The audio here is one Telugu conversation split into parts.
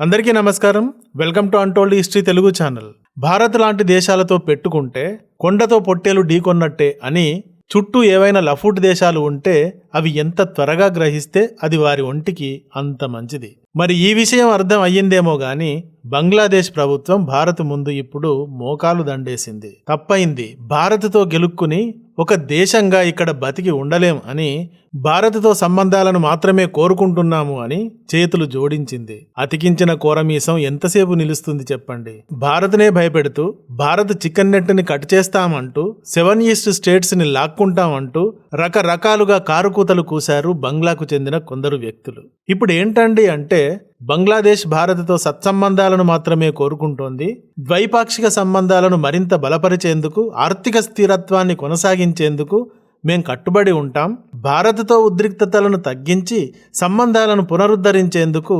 అందరికీ నమస్కారం. Welcome to untold history Telugu channel. Bharat లాంటి దేశాలతో పెట్టుకుంటే కొండతో పొట్టేలు ఢీకొన్నట్టే అని చుట్టూ ఏవైనా లఫూట్ దేశాలు ఉంటే అవి ఎంత త్వరగా గ్రహిస్తే అది వారి ఒంటికి అంత మంచిది. మరి ఈ విషయం అర్థం అయ్యిందేమో గాని బంగ్లాదేశ్ ప్రభుత్వం భారత్ ముందు ఇప్పుడు మోకాలు దండేసింది. తప్పయింది భారత్తో గెలుక్కుని ఒక దేశంగా ఇక్కడ బతికి ఉండలేం అని భారత్తో సంబంధాలను మాత్రమే కోరుకుంటున్నాము అని చేతులు జోడించింది. అతికించిన కోరమీసం ఎంతసేపు నిలుస్తుంది చెప్పండి. భారత్నే భయపెడుతూ భారత్ చికెన్ నెట్ని కట్ చేస్తామంటూ సెవెన్ ఈస్ట్ స్టేట్స్ని లాక్కుంటామంటూ రకరకాలుగా కారుకూతలు కూశారు బంగ్లాకు చెందిన కొందరు వ్యక్తులు. ఇప్పుడు ఏంటండి అంటే బంగ్లాదేశ్ భారత్తో సత్సంబంధాలను మాత్రమే కోరుకుంటోంది. ద్వైపాక్షిక సంబంధాలను మరింత బలపరిచేందుకు ఆర్థిక స్థిరత్వాన్ని కొనసాగించేందుకు మేం కట్టుబడి ఉంటాం. భారత్తో ఉద్రిక్తతలను తగ్గించి సంబంధాలను పునరుద్ధరించేందుకు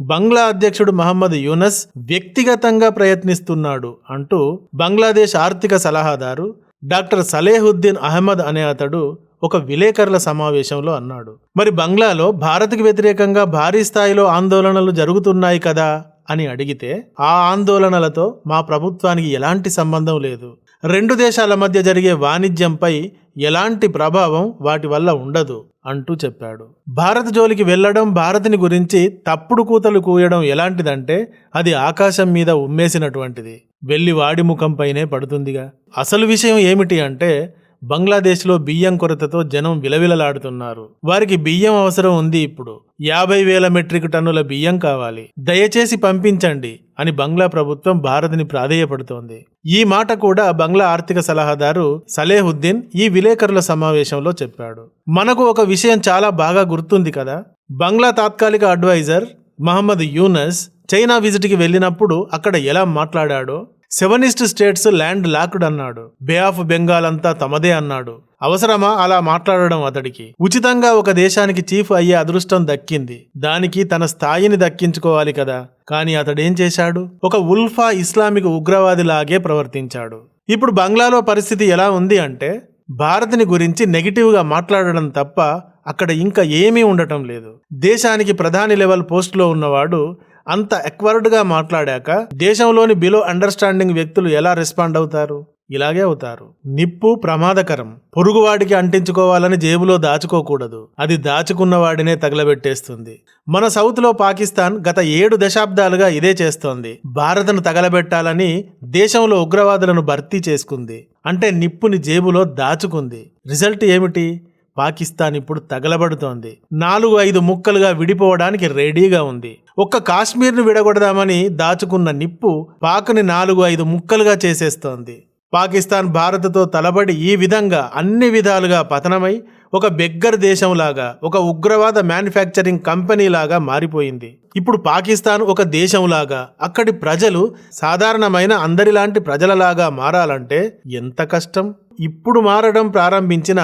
బంగ్లా అధ్యక్షుడు మహమ్మద్ యూనస్ వ్యక్తిగతంగా ప్రయత్నిస్తున్నాడు అంటూ బంగ్లాదేశ్ ఆర్థిక సలహాదారు డాక్టర్ సలేహుద్దీన్ అహ్మద్ అనే అతడు ఒక విలేకరుల సమావేశంలో అన్నాడు. మరి బంగ్లాలో భారత్కి వ్యతిరేకంగా భారీ స్థాయిలో ఆందోళనలు జరుగుతున్నాయి కదా? అని అడిగితే ఆ ఆందోళనలతో మా ప్రభుత్వానికి ఎలాంటి సంబంధం లేదు. రెండు దేశాల మధ్య జరిగే వాణిజ్యంపై ఎలాంటి ప్రభావం వాటి వల్ల ఉండదు అంటూ చెప్పాడు. భారత జోలికి వెళ్ళడం భారత్ని గురించి తప్పుడు కూతలు కూయడం ఎలాంటిదంటే అది ఆకాశం మీద ఉమ్మేసినటువంటిది. వెళ్ళి వాడి ముఖంపైనే పడుతుందిగా. అసలు విషయం ఏమిటి అంటే బంగ్లాదేశ్లో బియ్యం కొరతతో జనం విలవిలలాడుతున్నారు. వారికి బియ్యం అవసరం ఉంది ఇప్పుడు. యాభై వేల మెట్రిక్ టన్నుల బియ్యం కావాలి. దయచేసి పంపించండి అని బంగ్లా ప్రభుత్వం భారత్ని ప్రాధేయపడుతోంది. ఈ మాట కూడా బంగ్లా ఆర్థిక సలహాదారు సలేహుద్దీన్ ఈ విలేకరుల సమావేశంలో చెప్పాడు. మనకు ఒక విషయం చాలా బాగా గుర్తుంది కదా. బంగ్లా తాత్కాలిక అడ్వైజర్ మహమ్మద్ యూనస్ చైనా విజిట్కి వెళ్ళినప్పుడు అక్కడ ఎలా మాట్లాడాడో seven sister states land locked. Bay of Bengal అంతా తమదే అన్నాడు. అవసరమా? అలా మాట్లాడడం అతడికి. ఉచితంగా ఒక దేశానికి చీఫ్ అయ్యే అదృష్టం దక్కింది. దానికి తన స్థాయిని దక్కించుకోవాలి కదా. కానీ అతడేం చేశాడు? ఒక ఉల్ఫా ఇస్లామిక్ ఉగ్రవాదిలాగే ప్రవర్తించాడు. ఇప్పుడు బంగ్లాలో పరిస్థితి ఎలా ఉంది అంటే భారత్ని గురించి నెగిటివ్గా మాట్లాడడం తప్ప అక్కడ ఇంకా ఏమీ ఉండటం లేదు. దేశానికి ప్రధాని లెవెల్ పోస్టులో ఉన్నవాడు అంత ఎక్వర్డ్గా మాట్లాడాక దేశంలోని బిలో అండర్స్టాండింగ్ వ్యక్తులు ఎలా రెస్పాండ్ అవుతారు? ఇలాగే అవుతారు. నిప్పు ప్రమాదకరం. పొరుగువాడికి అంటించుకోవాలని జేబులో దాచుకోకూడదు. అది దాచుకున్న వాడినే తగలబెట్టేస్తుంది. మన సౌత్లో పాకిస్తాన్ గత ఏడు దశాబ్దాలుగా ఇదే చేస్తోంది. భారత్ను తగలబెట్టాలని దేశంలో ఉగ్రవాదులను భర్తీ చేసుకుంది. అంటే నిప్పుని జేబులో దాచుకుంది. రిజల్ట్ ఏమిటి? పాకిస్తాన్ ఇప్పుడు తగలబడుతోంది. నాలుగు ఐదు ముక్కలుగా విడిపోవడానికి రెడీగా ఉంది. ఒక్క కాశ్మీర్ను విడగొడదామని దాచుకున్న నిప్పు పాక్ని నాలుగు ఐదు ముక్కలుగా చేసేస్తోంది. పాకిస్తాన్ భారత్తో తలబడి ఈ విధంగా అన్ని విధాలుగా పతనమై ఒక బెగ్గర్ దేశంలాగా ఒక ఉగ్రవాద మ్యానుఫ్యాక్చరింగ్ కంపెనీలాగా మారిపోయింది. ఇప్పుడు పాకిస్తాన్ ఒక దేశంలాగా అక్కడి ప్రజలు సాధారణమైన అందరిలాంటి ప్రజలలాగా మారాలంటే ఎంత కష్టం? ఇప్పుడు మారడం ప్రారంభించిన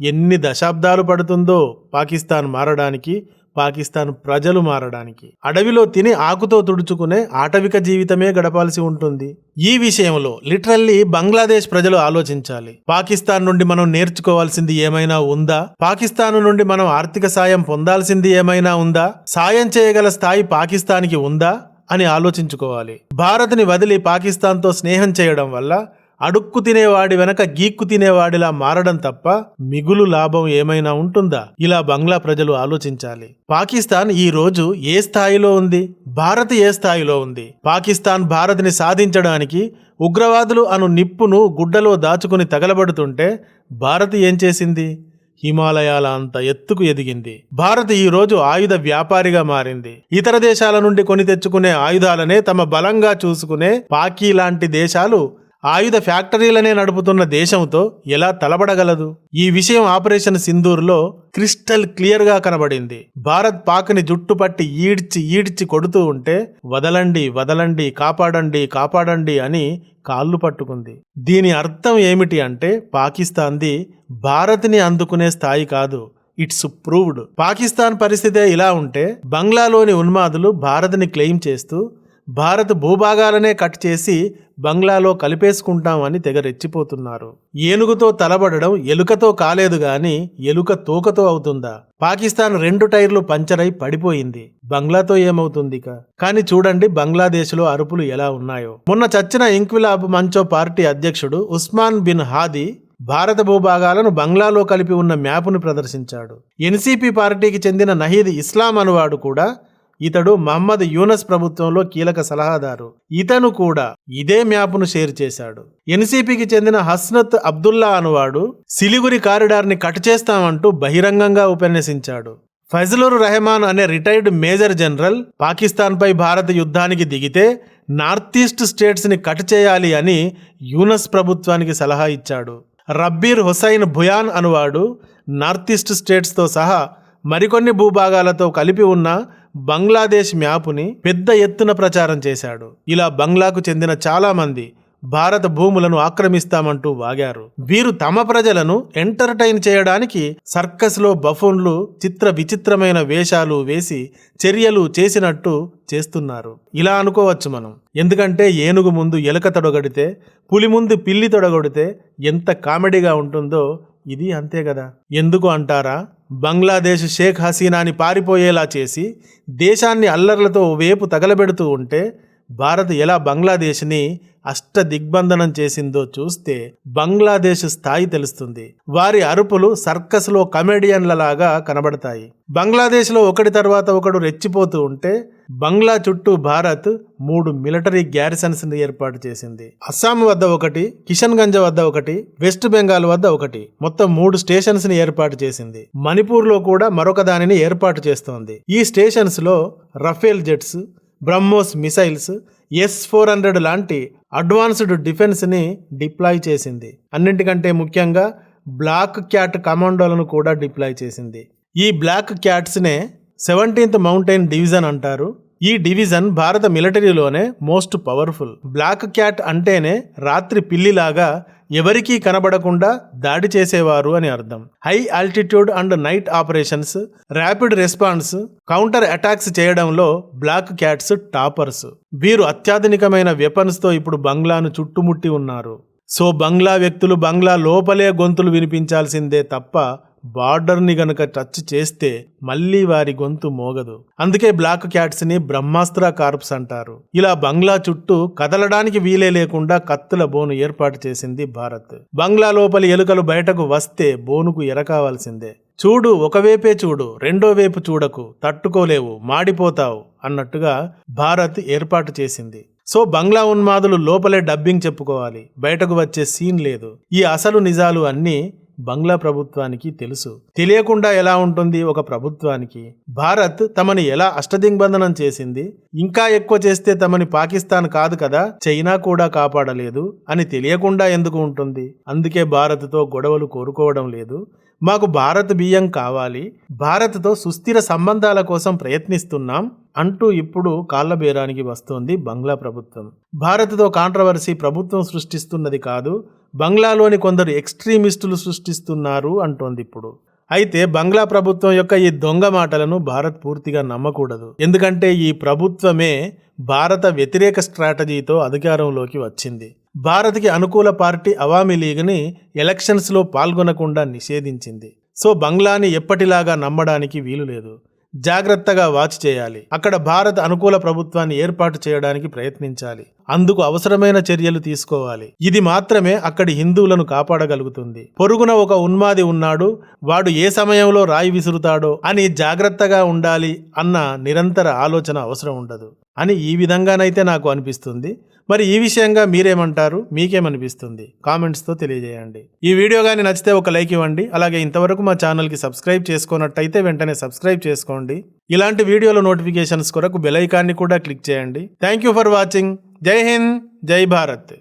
ఎన్ని దశాబ్దాలు పడుతుందో పాకిస్తాన్ మారడానికి పాకిస్తాన్ ప్రజలు మారడానికి. అడవిలో తిని ఆకుతో తుడుచుకునే ఆటవిక జీవితమే గడపాల్సి ఉంటుంది. ఈ విషయంలో లిటరల్లీ బంగ్లాదేశ్ ప్రజలు ఆలోచించాలి. పాకిస్తాన్ నుండి మనం నేర్చుకోవాల్సింది ఏమైనా ఉందా? పాకిస్తాన్ నుండి మనం ఆర్థిక సాయం పొందాల్సింది ఏమైనా ఉందా? సాయం చేయగల స్థాయి పాకిస్తాన్కి ఉందా? అని ఆలోచించుకోవాలి. భారత్ని వదిలి పాకిస్తాన్తో స్నేహం చేయడం వల్ల అడుక్కు తినేవాడి వెనక గీక్కు తినేవాడిలా మారడం తప్ప మిగులు లాభం ఏమైనా ఉంటుందా? ఇలా బంగ్లా ప్రజలు ఆలోచించాలి. పాకిస్తాన్ ఈ రోజు ఏ స్థాయిలో ఉంది? భారత్ ఏ స్థాయిలో ఉంది? పాకిస్తాన్ భారత్ని సాధించడానికి ఉగ్రవాదులు అను నిప్పును గుడ్డలో దాచుకుని తగలబడుతుంటే భారత్ ఏం చేసింది? హిమాలయాల అంత ఎత్తుకు ఎదిగింది. భారత్ ఈ రోజు ఆయుధ వ్యాపారిగా మారింది. ఇతర దేశాల నుండి కొని తెచ్చుకునే ఆయుధాలనే తమ బలంగా చూసుకునే పాకీ లాంటి దేశాలు ఆయుధ ఫ్యాక్టరీలనే నడుపుతున్న దేశంతో ఎలా తలబడగలదు? ఈ విషయం ఆపరేషన్ సింధూర్లో క్రిస్టల్ క్లియర్గా కనబడింది. భారత్ పాక్ని జుట్టుపట్టి ఈడ్చి ఈడ్చి కొడుతూ ఉంటే వదలండి వదలండి కాపాడండి కాపాడండి అని కాళ్ళు పట్టుకుంది. దీని అర్థం ఏమిటి అంటే పాకిస్తాన్ది భారత్ని అందుకునే స్థాయి కాదు ఇట్స్ ప్రూవ్డ్. పాకిస్తాన్ పరిస్థితే ఇలా ఉంటే బంగ్లాలోని ఉన్మాదులు భారత్ని క్లెయిమ్ చేస్తూ భారత్ భూభాగాలనే కట్ చేసి బంగ్లాలో కలిపేసుకుంటామని తెగ రెచ్చిపోతున్నారు ఏనుగుతో తలబడడం ఎలుకతో కాలేదు గాని ఎలుక తోకతో అవుతుందా? పాకిస్తాన్ రెండు టైర్లు పంచరై పడిపోయింది. బంగ్లాతో ఏమవుతుంది కానీ చూడండి బంగ్లాదేశ్లో అరుపులు ఎలా ఉన్నాయో. మొన్న చచ్చిన ఇంక్విలాబ్ మంచో పార్టీ అధ్యక్షుడు ఉస్మాన్ బిన్ హాదీ భారత భూభాగాలను బంగ్లాలో కలిపి ఉన్న మ్యాపును ప్రదర్శించాడు. ఎన్సీపీ పార్టీకి చెందిన నహీద్ ఇస్లాం అనువాడు కూడా ఇతడు మహమ్మద్ యూనస్ ప్రభుత్వంలో కీలక సలహాదారు. ఇతను కూడా ఇదే మ్యాప్ను షేర్ చేశాడు. ఎన్సీపీకి చెందిన హస్నత్ అబ్దుల్లా అనువాడు సిలిగురి కారిడార్ని కట్ చేస్తామంటూ బహిరంగంగా ఉపన్యసించాడు. ఫజలుర్ రెహమాన్ అనే రిటైర్డ్ మేజర్ జనరల్ పాకిస్తాన్పై భారత యుద్ధానికి దిగితే నార్త్ ఈస్ట్ స్టేట్స్ని కట్ చేయాలి అని యూనస్ ప్రభుత్వానికి సలహా ఇచ్చాడు. రబ్బీర్ హుసైన్ భుయాన్ అనువాడు నార్త్ ఈస్ట్ స్టేట్స్తో సహా మరికొన్ని భూభాగాలతో కలిపి ఉన్న బంగ్లాదేశ్ మ్యాపుని పెద్ద ఎత్తున ప్రచారం చేశాడు. ఇలా బంగ్లాకు చెందిన చాలా మంది భారత భూములను ఆక్రమిస్తామంటూ వాగారు. వీరు తమ ప్రజలను ఎంటర్టైన్ చేయడానికి సర్కస్లో బఫోన్లు చిత్ర విచిత్రమైన వేషాలు వేసి చర్యలు చేసినట్టు చేస్తున్నారు. ఇలా అనుకోవచ్చు మనం. ఎందుకంటే ఏనుగు ముందు ఎలుక తొడగడితే పులి ముందు పిల్లి తొడగొడితే ఎంత కామెడీగా ఉంటుందో ఇది అంతే కదా. ఎందుకు అంటారా? బంగ్లాదేశ్ షేక్ హసీనాని పారిపోయేలా చేసి దేశాన్ని అల్లర్లతో వేపు తగలబెడుతూ ఉంటే భారత్ ఎలా బంగ్లాదేశ్ని అష్ట దిగ్బంధనం చేసిందో చూస్తే బంగ్లాదేశ్ స్థాయి తెలుస్తుంది. వారి అరుపులు సర్కస్లో కమెడియన్లలాగా కనబడతాయి. బంగ్లాదేశ్లో ఒకటి తర్వాత ఒకడు రెచ్చిపోతూ ఉంటే బంగ్లా చుట్టూ భారత్ మూడు మిలిటరీ గ్యారిసన్స్ ఏర్పాటు చేసింది. అస్సాం వద్ద ఒకటి కిషన్గంజ్ వద్ద ఒకటి వెస్ట్ బెంగాల్ వద్ద ఒకటి మొత్తం మూడు స్టేషన్స్ని ఏర్పాటు చేసింది. మణిపూర్లో కూడా మరొక దానిని ఏర్పాటు చేస్తోంది. ఈ స్టేషన్స్లో Rafale jets BrahMos missiles S four hundred లాంటి అడ్వాన్స్డ్ డిఫెన్స్ని డిప్లాయ్ చేసింది. అన్నింటికంటే ముఖ్యంగా బ్లాక్ క్యాట్ కమాండోలను కూడా డిప్లాయ్ చేసింది. ఈ బ్లాక్ క్యాట్స్నే సెవెంటీన్త్ మౌంటైన్ డివిజన్ అంటారు. ఈ డివిజన్ భారత మిలిటరీలోనే మోస్ట్ పవర్ఫుల్. బ్లాక్ క్యాట్ అంటేనే రాత్రి పిల్లిలాగా ఎవరికీ కనబడకుండా దాడి చేసేవారు అని అర్థం. High altitude and night operations rapid response counter attacks చేయడంలో బ్లాక్ క్యాట్స్ టాపర్స్. వీరు అత్యాధునికమైన వెపన్స్తో ఇప్పుడు బంగ్లాను చుట్టుముట్టి ఉన్నారు. సో బంగ్లా వ్యక్తులు బంగ్లా లోపలే గొంతులు వినిపించాల్సిందే తప్ప బార్డర్ని గనుక టచ్ చేస్తే మళ్ళీ వారి గొంతు మోగదు. అందుకే బ్లాక్ క్యాట్స్ని బ్రహ్మాస్త్ర కార్ప్స్ అంటారు. ఇలా బంగ్లా చుట్టూ కదలడానికి వీలే లేకుండా కత్తుల బోను ఏర్పాటు చేసింది భారత్. బంగ్లా లోపలి ఎలుకలు బయటకు వస్తే బోనుకు ఎరకావాల్సిందే. చూడు ఒకవైపే చూడు రెండో వైపు చూడకు తట్టుకోలేవు మాడిపోతావు అన్నట్టుగా భారత్ ఏర్పాటు చేసింది. సో బంగ్లా ఉన్మాదులు లోపలే డబ్బింగ్ చెప్పుకోవాలి బయటకు వచ్చే సీన్ లేదు. ఈ అసలు నిజాలు అన్నీ బంగ్లా ప్రభుత్వానికి తెలుసు. తెలియకుండా ఎలా ఉంటుంది ఒక ప్రభుత్వానికి? భారత్ తమని ఎలా అష్టదిగ్బంధనం చేసింది? ఇంకా ఎక్కువ చేస్తే తమని పాకిస్తాన్ కాదు కదా చైనా కూడా కాపాడలేదు అని తెలియకుండా ఎందుకు ఉంటుంది? అందుకే భారత్తో గొడవలు కోరుకోవడం లేదు. మాకు భారత్ బియ్యం కావాలి భారత్తో సుస్థిర సంబంధాల కోసం ప్రయత్నిస్తున్నాం అంటూ ఇప్పుడు కాళ్ళబేరానికి వస్తోంది బంగ్లా ప్రభుత్వం. భారత్తో కాంట్రవర్సీ ప్రభుత్వం సృష్టిస్తున్నది కాదు బంగ్లాలోని కొందరు ఎక్స్ట్రీమిస్టులు సృష్టిస్తున్నారు అంటోంది ఇప్పుడు. అయితే బంగ్లా ప్రభుత్వం యొక్క ఈ దొంగ మాటలను భారత్ పూర్తిగా నమ్మకూడదు. ఎందుకంటే ఈ ప్రభుత్వమే భారత వ్యతిరేక స్ట్రాటజీతో అధికారంలోకి వచ్చింది. భారత్కి అనుకూల పార్టీ అవామీ లీగ్ని ఎలక్షన్స్లో పాల్గొనకుండా నిషేధించింది. సో బంగ్లాని ఎప్పటిలాగా నమ్మడానికి వీలు లేదు. జాగ్రత్తగా వాచ్ చేయాలి. అక్కడ భారత్ అనుకూల ప్రభుత్వాన్ని ఏర్పాటు చేయడానికి ప్రయత్నించాలి. అందుకు అవసరమైన చర్యలు తీసుకోవాలి. ఇది మాత్రమే అక్కడి హిందువులను కాపాడగలుగుతుంది. పొరుగున ఒక ఉన్మాది ఉన్నాడు వాడు ఏ సమయంలో రాయి విసురుతాడో అని జాగ్రత్తగా ఉండాలి అన్న నిరంతర ఆలోచన అవసరం ఉండదు. అని ఈ విధంగానైతే నాకు అనిపిస్తుంది. మరి ఈ విషయంగా మీరేమంటారు? మీకేమనిపిస్తుంది? కామెంట్స్తో తెలియజేయండి. ఈ వీడియో కానీ నచ్చితే ఒక లైక్ ఇవ్వండి. అలాగే ఇంతవరకు మా ఛానల్కి సబ్స్క్రైబ్ చేసుకున్నట్టయితే వెంటనే సబ్స్క్రైబ్ చేసుకోండి. ఇలాంటి వీడియోల నోటిఫికేషన్స్ కొరకు బెల్ ఐకాన్ని కూడా క్లిక్ చేయండి. Thank you for watching. జై హింద్. జై భారత్.